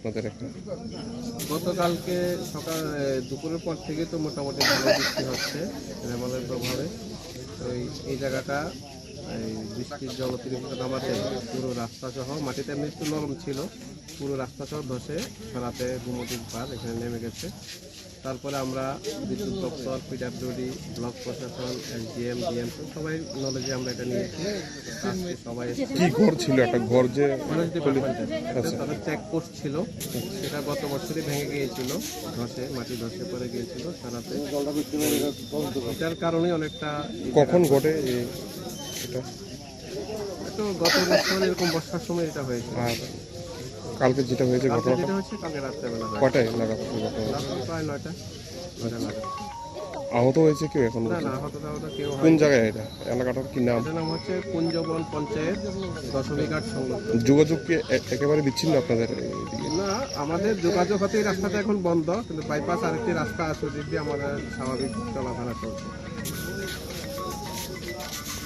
আপনাদের এখানে গতকালকে সকাল দুপুরের পর থেকে তো মোটামুটি ভালো বৃষ্টি হচ্ছে, রেমালের প্রভাবে। তো এই- জায়গাটা, এই বৃষ্টির জল অতিরিক্ত নামাতে পুরো রাস্তা সহ, মাটিতে এমনি একটু নরম ছিল, পুরো রাস্তা সহ ধসে রাতে গুমতির পার এখানে নেমে গেছে। তারপরে আমরা বিদ্যুৎ দপ্তর পিডাব্লিউডি ব্লক প্রশাসন এসডিএম ডিএমসি সবাই নলেজে আমরা এটা নিয়েছি সবাই কি ঘর ছিল? একটা ঘর যে তাদের চেকপোস্ট ছিল। সেটা গত বছরই ভেঙে গিয়েছিল। ধসে মাটি ধসে পড়ে গিয়েছিল সারাতে। এটার কারণে অনেকটা কখন ঘটে এটা? তো গত বছর এরকম বর্ষার সময় এটা হয়েছে। কালকে যেটা হয়েছে কালকে ঘটনাটা যেটা হচ্ছে কালকে রাত্রেবেলা হয় কটায় নাগাদ এই ঘটনা রাত্রে প্রায় নয়টা নয়টা নাগাদ। আহত হয়েছে কেউ এখন না না হয়তো তাহলে কেউ কোন জায়গায় এটা? এলাকাটার কি নাম? এটার নাম হচ্ছে কুঞ্জবন পঞ্চায়েত দশমী ঘাট সংলগ্ন। যোগাযোগ কি এ- একেবারে বিচ্ছিন্ন আপনাদের? না আমাদের যোগাযোগ হতে এই রাস্তাটা এখন বন্ধ কিন্তু বাইপাস আরেকটি রাস্তা আছে ওদিক দিয়ে আমাদের স্বাভাবিক চলাফেরা চলছে।